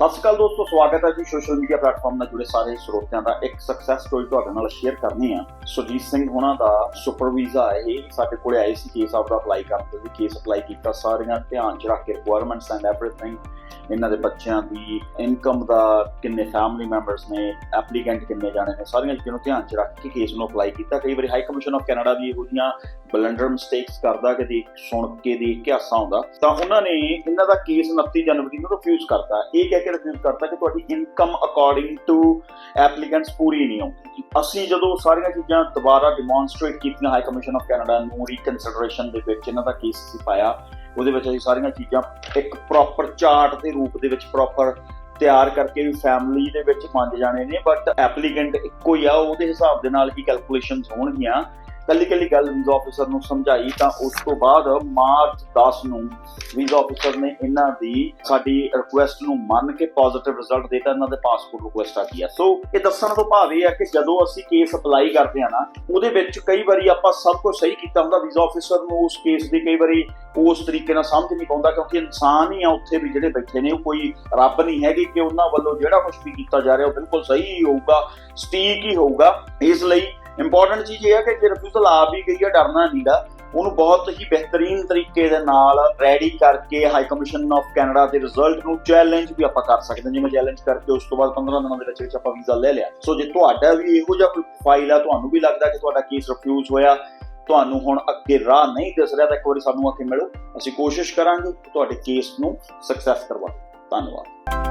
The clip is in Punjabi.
ਸਤਿ ਸ਼੍ਰੀ ਅਕਾਲ ਦੋਸਤੋ, ਸਵਾਗਤ ਹੈ ਜੀ ਸੋਸ਼ਲ ਮੀਡੀਆ ਪਲੇਟਫਾਰਮ ਨਾਲ ਜੁੜੇ ਸਾਰੇ ਸਰੋਤਿਆਂ ਦਾ ਇੱਕ ਸਕਸੈਸ ਸਟੋਰੀ ਤੁਹਾਡੇ ਨਾਲ ਸ਼ੇਅਰ ਕਰਨੀ ਆ। ਸੁਰਜੀਤ ਸਿੰਘ ਹੋਣਾ ਦਾ ਸੁਪਰ ਵੀਜ਼ਾ ਇਹ। ਸਾਡੇ ਕੋਲੇ ਆਏ ਸੀ ਕੇਸ ਆਪਦਾ ਅਪਲਾਈ ਕਰਦੇ ਸੀ ਕੇਸ ਅਪਲਾਈ ਕੀਤਾ, ਸਾਰੀਆਂ ਧਿਆਨ ਚ ਰੱਖ ਕੇ ਰਿਕੁਆਇਰਮੈਂਟਸ ਐਂਡ ਐਵਰੀਥਿੰਗ ਇਹਨਾਂ ਦੇ ਬੱਚਿਆਂ ਦੀ ਇਨਕਮ ਦਾ ਕਿੰਨੇ ਫੈਮਿਲੀ ਮੈਂਬਰਸ ਨੇ ਐਪਲੀਕੈਂਟ ਕਿੰਨੇ ਜਾਣੇ ਨੇ, ਸਾਰੀਆਂ ਚੀਜ਼ਾਂ ਨੂੰ ਧਿਆਨ ਚ ਰੱਖ ਕੇ ਕੇਸ ਨੂੰ ਅਪਲਾਈ ਕੀਤਾ। ਕਈ ਵਾਰੀ ਹਾਈ ਕਮਿਸ਼ਨ ਆਫ ਕੈਨੇਡਾ ਵੀ ਇਹੋ ਜਿਹੀਆਂ ਬਲੰਡਰ ਮਿਸਟੇਕਸ ਕਰਦਾ ਕਿ ਦੇਖ, ਸੁਣ ਕੇ ਦੇਖ ਕੇ ਹਾਸਾ ਆਉਂਦਾ। ਤਾਂ ਉਹਨਾਂ ਨੇ ਇਹਨਾਂ ਦਾ ਕੇਸ 29 ਜਨਵਰੀ ਨੂੰ ਰਿਫਿਊਜ਼ ਕਰਤਾ। ਇਹ ਕਹਿ ਕੇ ਰਿਫਿਊਜ਼ ਕਰਤਾ ਕਿ ਤੁਹਾਡੀ ਇਨਕਮ ਅਕੋਰਡਿੰਗ ਟੂ ਐਪਲੀਕੈਂਟਸ ਪੂਰੀ ਨਹੀਂ ਆਉਂਦੀ। ਅਸੀਂ ਜਦੋਂ ਸਾਰੀਆਂ ਚੀਜ਼ਾਂ ਦੁਬਾਰਾ ਡਿਮੋਨਸਟ੍ਰੇਟ ਕੀਤੀਆਂ ਹਾਈ ਕਮਿਸ਼ਨ ਆਫ ਕੈਨੇਡਾ ਨੂੰ ਰੀਕਨਸੀਡਰੇਸ਼ਨ ਦੇ ਵਿੱਚ, ਇਹਨਾਂ ਦਾ ਕੇਸ ਅਸੀਂ ਪਾਇਆ, ਉਹਦੇ ਵਿੱਚ ਅਸੀਂ ਸਾਰੀਆਂ ਚੀਜ਼ਾਂ ਇੱਕ ਪ੍ਰੋਪਰ ਚਾਰਟ ਦੇ ਰੂਪ ਦੇ ਵਿੱਚ ਪ੍ਰੋਪਰ ਤਿਆਰ ਕਰਕੇ ਵੀ ਫੈਮਿਲੀ ਦੇ ਵਿੱਚ ਪੰਜ ਜਾਣੇ ਨੇ ਬਟ ਐਪਲੀਕੈਂਟ ਇੱਕੋ ਹੀ ਆ, ਉਹਦੇ ਹਿਸਾਬ ਦੇ ਨਾਲ ਹੀ ਕੈਲਕੂਲੇਸ਼ਨਸ ਹੋਣਗੀਆਂ। ਕੱਲੀ ਕੱਲੀ ਗੱਲ ਵੀਜ਼ਾ ਆਫੀਸਰ ਨੂੰ ਸਮਝਾਈ ਤਾਂ ਉਸ ਤੋਂ ਬਾਅਦ ਮਾਰਚ 10 ਨੂੰ ਵੀਜ਼ਾ ਆਫੀਸਰ ਨੇ ਇਹਨਾਂ ਦੀ ਸਾਡੀ ਰਿਕੁਐਸਟ ਨੂੰ ਮੰਨ ਕੇ ਪੋਜ਼ਿਟਿਵ ਰਿਜ਼ਲਟ ਦੇਤਾ, ਇਹਨਾਂ ਦੇ ਪਾਸਪੋਰਟ ਰਿਕੁਐਸਟ ਆ ਗਈ ਸੋ ਇਹ ਦੱਸਣ ਤੋਂ ਭਾਵ ਇਹ ਆ ਕਿ ਜਦੋਂ ਅਸੀਂ ਕੇਸ ਅਪਲਾਈ ਕਰਦੇ ਆ ਨਾ, ਉਹਦੇ ਵਿੱਚ ਕਈ ਵਾਰੀ ਆਪਾਂ ਸਭ ਕੁਝ ਸਹੀ ਕੀਤਾ ਹੁੰਦਾ ਵੀਜ਼ਾ ਆਫੀਸਰ ਨੂੰ ਉਸ ਕੇਸ ਦੀ ਕਈ ਵਾਰੀ ਉਸ ਤਰੀਕੇ ਨਾਲ ਸਮਝ ਨਹੀਂ ਪਾਉਂਦਾ ਕਿਉਂਕਿ ਇਨਸਾਨ ਹੀ ਆ ਉੱਥੇ ਵੀ ਜਿਹੜੇ ਬੈਠੇ ਨੇ, ਉਹ ਕੋਈ ਰੱਬ ਨਹੀਂ ਹੈਗੀ ਕਿ ਉਹਨਾਂ ਵੱਲੋਂ ਜਿਹੜਾ ਕੁਝ ਵੀ ਕੀਤਾ ਜਾ ਰਿਹਾ ਉਹ ਬਿਲਕੁਲ ਸਹੀ ਹੀ ਹੋਊਗਾ, ਸਟੀਕ ਹੀ ਹੋਊਗਾ। ਇਸ ਲਈ ਇੰਪੋਰਟੈਂਟ ਚੀਜ਼ ਇਹ ਹੈ ਕਿ ਜੇ ਰਿਫਿਊਜ਼ਲ ਆ ਵੀ ਗਈ ਹੈ ਡਰਨਾ ਨਹੀਂਗਾ ਉਹਨੂੰ ਬਹੁਤ ਹੀ ਬਿਹਤਰੀਨ ਤਰੀਕੇ ਦੇ ਨਾਲ ਰੈਡੀ ਕਰਕੇ ਹਾਈ ਕਮਿਸ਼ਨ ਆਫ ਕੈਨੇਡਾ ਦੇ ਰਿਜ਼ਲਟ ਨੂੰ ਚੈਲੰਜ ਵੀ ਆਪਾਂ ਕਰ ਸਕਦੇ ਹਾਂ। ਜਿਵੇਂ ਚੈਲੰਜ ਕਰਕੇ ਉਸ ਤੋਂ ਬਾਅਦ 15 ਦਿਨਾਂ ਦੇ ਵਿੱਚ ਵਿੱਚ ਆਪਾਂ ਵੀਜ਼ਾ ਲੈ ਲਿਆ। ਸੋ ਜੇ ਤੁਹਾਡਾ ਵੀ ਇਹੋ ਜਿਹਾ ਕੋਈ ਫਾਈਲ ਆ, ਤੁਹਾਨੂੰ ਵੀ ਲੱਗਦਾ ਕਿ ਤੁਹਾਡਾ ਕੇਸ ਰਿਫਿਊਜ਼ ਹੋਇਆ, ਤੁਹਾਨੂੰ ਹੁਣ ਅੱਗੇ ਰਾਹ ਨਹੀਂ ਦਿਸ ਰਿਹਾ, ਤਾਂ ਇੱਕ ਵਾਰੀ ਸਾਨੂੰ ਆ ਕੇ ਮਿਲੋ। ਅਸੀਂ ਕੋਸ਼ਿਸ਼ ਕਰਾਂਗੇ ਤੁਹਾਡੇ ਕੇਸ ਨੂੰ ਸਕਸੈਸ ਕਰਵਾ ਧੰਨਵਾਦ।